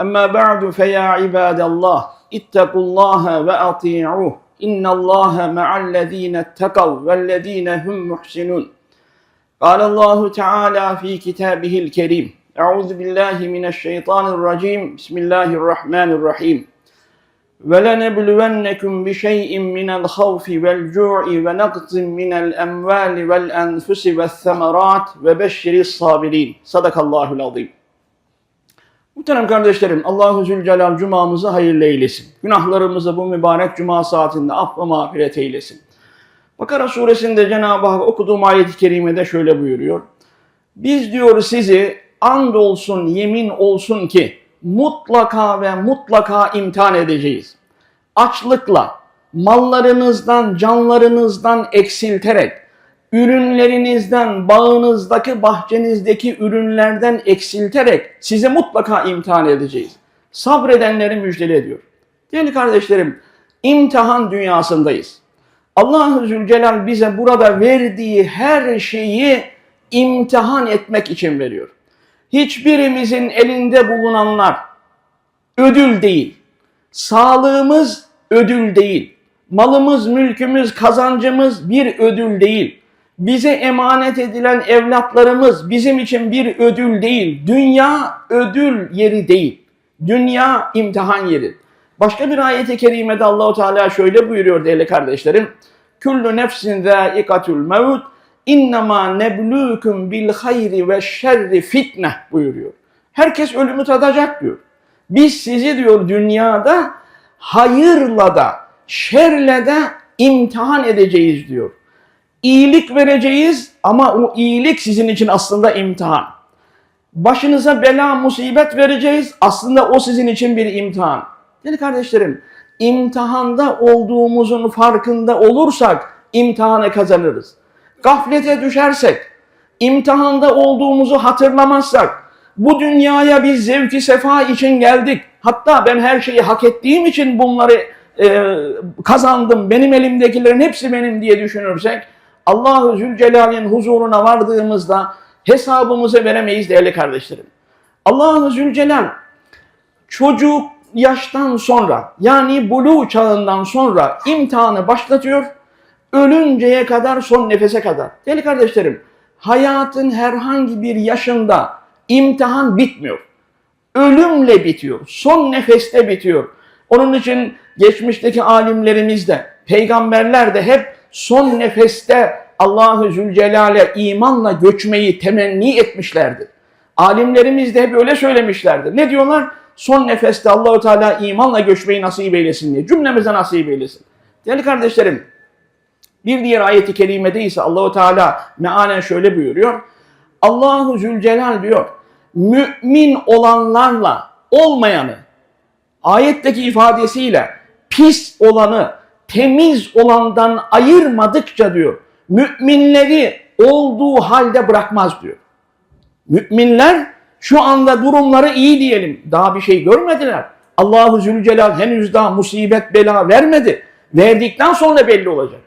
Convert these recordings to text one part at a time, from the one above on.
أما بعد فيا عباد الله اتقوا الله وأطيعوه إن الله مع الذين اتقوا والذين هم محسنون قال الله تعالى في كتابه الكريم أعوذ بالله من الشيطان الرجيم بسم الله الرحمن الرحيم ولنبلونكم بشيء من الخوف والجوع ونقص من الأموال والأنفس والثمرات وبشر الصابرين صدق الله العظيم Muhterem kardeşlerim, Allahu Zülcelal cumamızı hayırlı eylesin. Günahlarımızı bu mübarek cuma saatinde af ve mağfiret eylesin. Bakara suresinde Cenab-ı Hak okuduğum ayet-i kerimede şöyle buyuruyor. Biz diyor sizi and olsun, yemin olsun ki mutlaka ve mutlaka imtihan edeceğiz. Açlıkla, mallarınızdan, canlarınızdan eksilterek, ürünlerinizden, bağınızdaki, bahçenizdeki ürünlerden eksilterek sizi mutlaka imtihan edeceğiz. Sabredenleri müjdele ediyor. Değerli kardeşlerim, imtihan dünyasındayız. Allah-u Zülcelal bize burada verdiği her şeyi imtihan etmek için veriyor. Hiçbirimizin elinde bulunanlar ödül değil. Sağlığımız ödül değil. Malımız, mülkümüz, kazancımız bir ödül değil bize emanet edilen evlatlarımız bizim için bir ödül değil. Dünya ödül yeri değil. Dünya imtihan yeri. Başka bir ayet-i kerimede Allahu Teala şöyle buyuruyor değerli kardeşlerim. Kullu nefsin zâikatul mevt innema neblukum bil hayri ve şerri fitne buyuruyor. Herkes ölümü tadacak diyor. Biz sizi diyor dünyada hayırla da şerle de imtihan edeceğiz diyor iyilik vereceğiz ama o iyilik sizin için aslında imtihan. Başınıza bela, musibet vereceğiz. Aslında o sizin için bir imtihan. Değerli kardeşlerim, imtihanda olduğumuzun farkında olursak imtihanı kazanırız. Gaflete düşersek, imtihanda olduğumuzu hatırlamazsak, bu dünyaya biz zevki sefa için geldik. Hatta ben her şeyi hak ettiğim için bunları e, kazandım. Benim elimdekilerin hepsi benim diye düşünürsek, Allahu Zülcelal'in huzuruna vardığımızda hesabımızı veremeyiz değerli kardeşlerim. Allahu Zülcelal çocuk yaştan sonra yani buluğ çağından sonra imtihanı başlatıyor. Ölünceye kadar son nefese kadar. Değerli kardeşlerim hayatın herhangi bir yaşında imtihan bitmiyor. Ölümle bitiyor. Son nefeste bitiyor. Onun için geçmişteki alimlerimiz de, peygamberler de hep son nefeste Allahu Zülcelal'e imanla göçmeyi temenni etmişlerdi. Alimlerimiz de hep öyle söylemişlerdi. Ne diyorlar? Son nefeste Allahu Teala imanla göçmeyi nasip eylesin diye. Cümlemize nasip eylesin. Değerli kardeşlerim, bir diğer ayeti kerimede ise Allahu Teala mealen şöyle buyuruyor. Allahu Zülcelal diyor, mümin olanlarla olmayanı, ayetteki ifadesiyle pis olanı, temiz olandan ayırmadıkça diyor, müminleri olduğu halde bırakmaz diyor. Müminler şu anda durumları iyi diyelim. Daha bir şey görmediler. Allahu Zülcelal henüz daha musibet bela vermedi. Verdikten sonra belli olacak.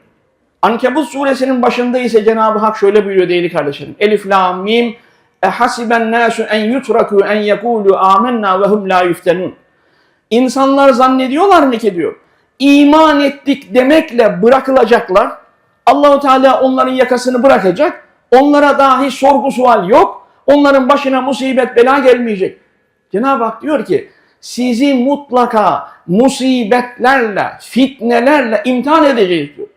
Ankebut suresinin başında ise Cenab-ı Hak şöyle buyuruyor değerli kardeşlerim. Elif la mim ehasiben nasu en yutraku en yekulu amennâ ve hum la yuftenun. İnsanlar zannediyorlar mı ki diyor. İman ettik demekle bırakılacaklar. Allahu Teala onların yakasını bırakacak. Onlara dahi sorgu sual yok. Onların başına musibet bela gelmeyecek. Cenab-ı Hak diyor ki sizi mutlaka musibetlerle, fitnelerle imtihan edeceğiz diyor.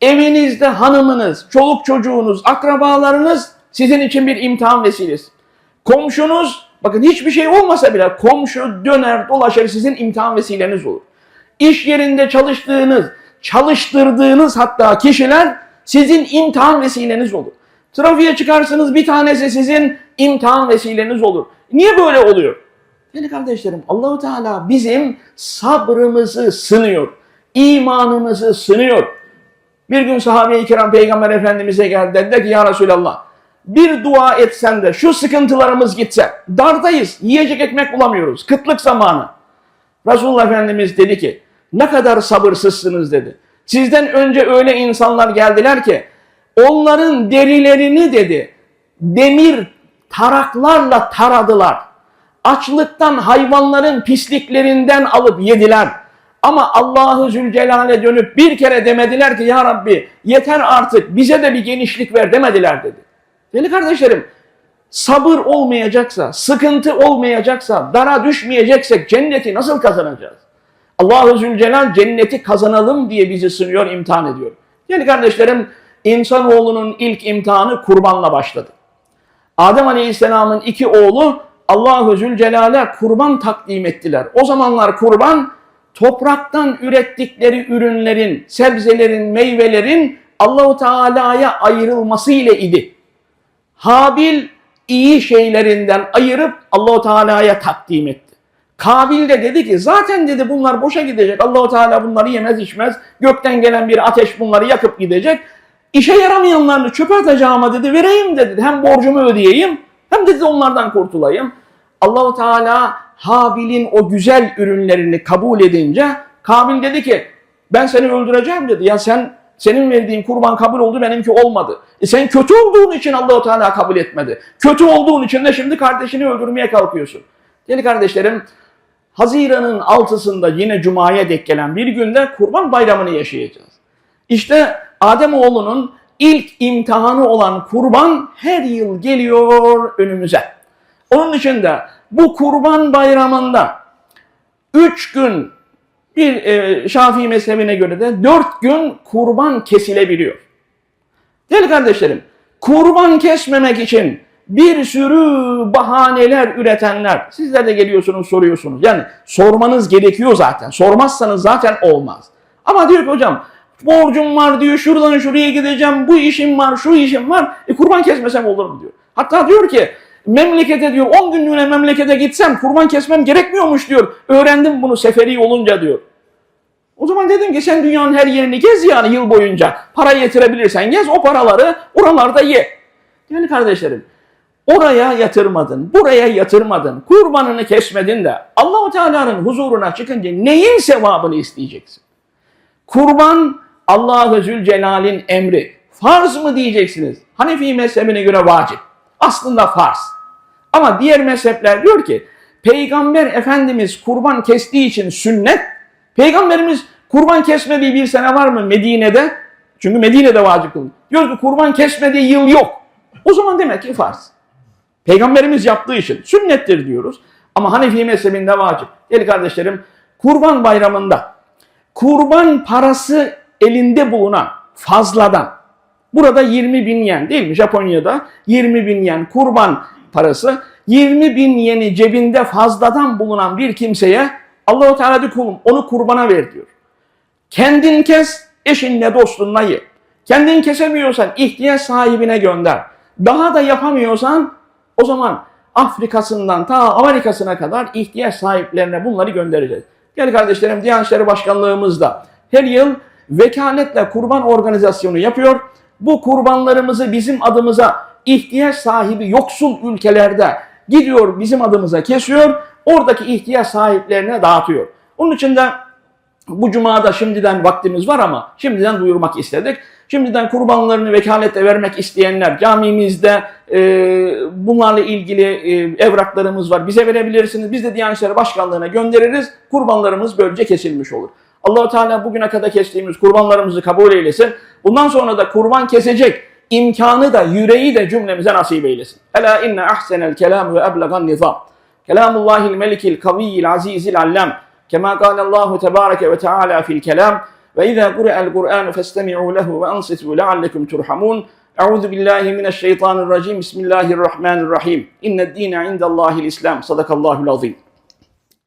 Evinizde hanımınız, çoluk çocuğunuz, akrabalarınız sizin için bir imtihan vesilesi. Komşunuz, bakın hiçbir şey olmasa bile komşu döner dolaşır sizin imtihan vesileniz olur. İş yerinde çalıştığınız, çalıştırdığınız hatta kişiler sizin imtihan vesileniz olur. Trafiğe çıkarsınız bir tanesi sizin imtihan vesileniz olur. Niye böyle oluyor? Değerli kardeşlerim Allahu Teala bizim sabrımızı sınıyor. imanımızı sınıyor. Bir gün sahabe-i kiram peygamber efendimize geldi dediler ki ya Resulallah bir dua etsen de şu sıkıntılarımız gitse dardayız yiyecek ekmek bulamıyoruz kıtlık zamanı. Resulullah Efendimiz dedi ki ne kadar sabırsızsınız dedi. Sizden önce öyle insanlar geldiler ki onların derilerini dedi demir taraklarla taradılar. Açlıktan hayvanların pisliklerinden alıp yediler. Ama Allahu Zülcelal'e dönüp bir kere demediler ki ya Rabbi yeter artık bize de bir genişlik ver demediler dedi. Değerli kardeşlerim sabır olmayacaksa, sıkıntı olmayacaksa, dara düşmeyeceksek cenneti nasıl kazanacağız? Allahu Zülcelal cenneti kazanalım diye bizi sınıyor, imtihan ediyor. Yani kardeşlerim insanoğlunun ilk imtihanı kurbanla başladı. Adem Aleyhisselam'ın iki oğlu Allahu Zülcelal'e kurban takdim ettiler. O zamanlar kurban topraktan ürettikleri ürünlerin, sebzelerin, meyvelerin Allahu Teala'ya ayrılması ile idi. Habil iyi şeylerinden ayırıp Allahu Teala'ya takdim etti. Kabil de dedi ki zaten dedi bunlar boşa gidecek. Allahu Teala bunları yemez içmez. Gökten gelen bir ateş bunları yakıp gidecek. İşe yaramayanlarını çöpe atacağıma dedi vereyim dedi. Hem borcumu ödeyeyim hem dedi onlardan kurtulayım. Allahu Teala Habil'in o güzel ürünlerini kabul edince Kabil dedi ki ben seni öldüreceğim dedi. Ya sen senin verdiğin kurban kabul oldu benimki olmadı. E sen kötü olduğun için Allahu Teala kabul etmedi. Kötü olduğun için de şimdi kardeşini öldürmeye kalkıyorsun. Değerli kardeşlerim Haziran'ın altısında yine Cuma'ya denk gelen bir günde kurban bayramını yaşayacağız. İşte Ademoğlunun ilk imtihanı olan kurban her yıl geliyor önümüze. Onun için de bu kurban bayramında üç gün bir e, Şafii mezhebine göre de dört gün kurban kesilebiliyor. Değerli kardeşlerim, kurban kesmemek için bir sürü bahaneler üretenler, sizler de geliyorsunuz soruyorsunuz. Yani sormanız gerekiyor zaten. Sormazsanız zaten olmaz. Ama diyor ki hocam borcum var diyor, şuradan şuraya gideceğim, bu işim var, şu işim var. E kurban kesmesem olur mu diyor. Hatta diyor ki memlekete diyor 10 günlüğüne memlekete gitsem kurban kesmem gerekmiyormuş diyor. Öğrendim bunu seferi olunca diyor. O zaman dedim ki sen dünyanın her yerini gez yani yıl boyunca. Para yetirebilirsen gez o paraları oralarda ye. Yani kardeşlerim oraya yatırmadın, buraya yatırmadın, kurbanını kesmedin de Allahu Teala'nın huzuruna çıkınca neyin sevabını isteyeceksin? Kurban Allahu Zülcelal'in emri. Farz mı diyeceksiniz? Hanefi mezhebine göre vacip. Aslında farz. Ama diğer mezhepler diyor ki Peygamber Efendimiz kurban kestiği için sünnet. Peygamberimiz kurban kesmediği bir sene var mı Medine'de? Çünkü Medine'de vacip kılın. Diyor ki kurban kesmediği yıl yok. O zaman demek ki farz. Peygamberimiz yaptığı için sünnettir diyoruz. Ama Hanefi mezhebinde vacip. Değerli kardeşlerim kurban bayramında kurban parası elinde bulunan fazladan burada 20 bin yen değil mi Japonya'da 20 bin yen kurban parası 20 bin yeni cebinde fazladan bulunan bir kimseye Allahu Teala diyor kulum onu kurbana ver diyor. Kendin kes, eşinle dostunla ye. Kendin kesemiyorsan ihtiyaç sahibine gönder. Daha da yapamıyorsan o zaman Afrika'sından ta Amerika'sına kadar ihtiyaç sahiplerine bunları göndereceğiz. Gel kardeşlerim Diyanet İşleri Başkanlığımız da her yıl vekaletle kurban organizasyonu yapıyor. Bu kurbanlarımızı bizim adımıza ihtiyaç sahibi yoksul ülkelerde gidiyor bizim adımıza kesiyor. Oradaki ihtiyaç sahiplerine dağıtıyor. Onun için de bu cumada şimdiden vaktimiz var ama şimdiden duyurmak istedik. Şimdiden kurbanlarını vekalete vermek isteyenler camimizde e, bunlarla ilgili e, evraklarımız var. Bize verebilirsiniz. Biz de Diyanet İşleri Başkanlığı'na göndeririz. Kurbanlarımız böylece kesilmiş olur. Allahu Teala bugüne kadar kestiğimiz kurbanlarımızı kabul eylesin. Bundan sonra da kurban kesecek imkanı da yüreği de cümlemize nasip eylesin. Ela inne ahsenel kelam ve eblegan nizam. Kelamullahil melikil kaviyyil azizil allam. Kema kâle Allahu tebâreke ve teâlâ fil kelam. وإذا قرأ القرآن فاستمعوا له وأنصتوا لعلكم ترحمون. أعوذ بالله من الشيطان الرجيم. بسم الله الرحمن الرحيم. إن الدين عند الله الإسلام. صدق الله العظيم.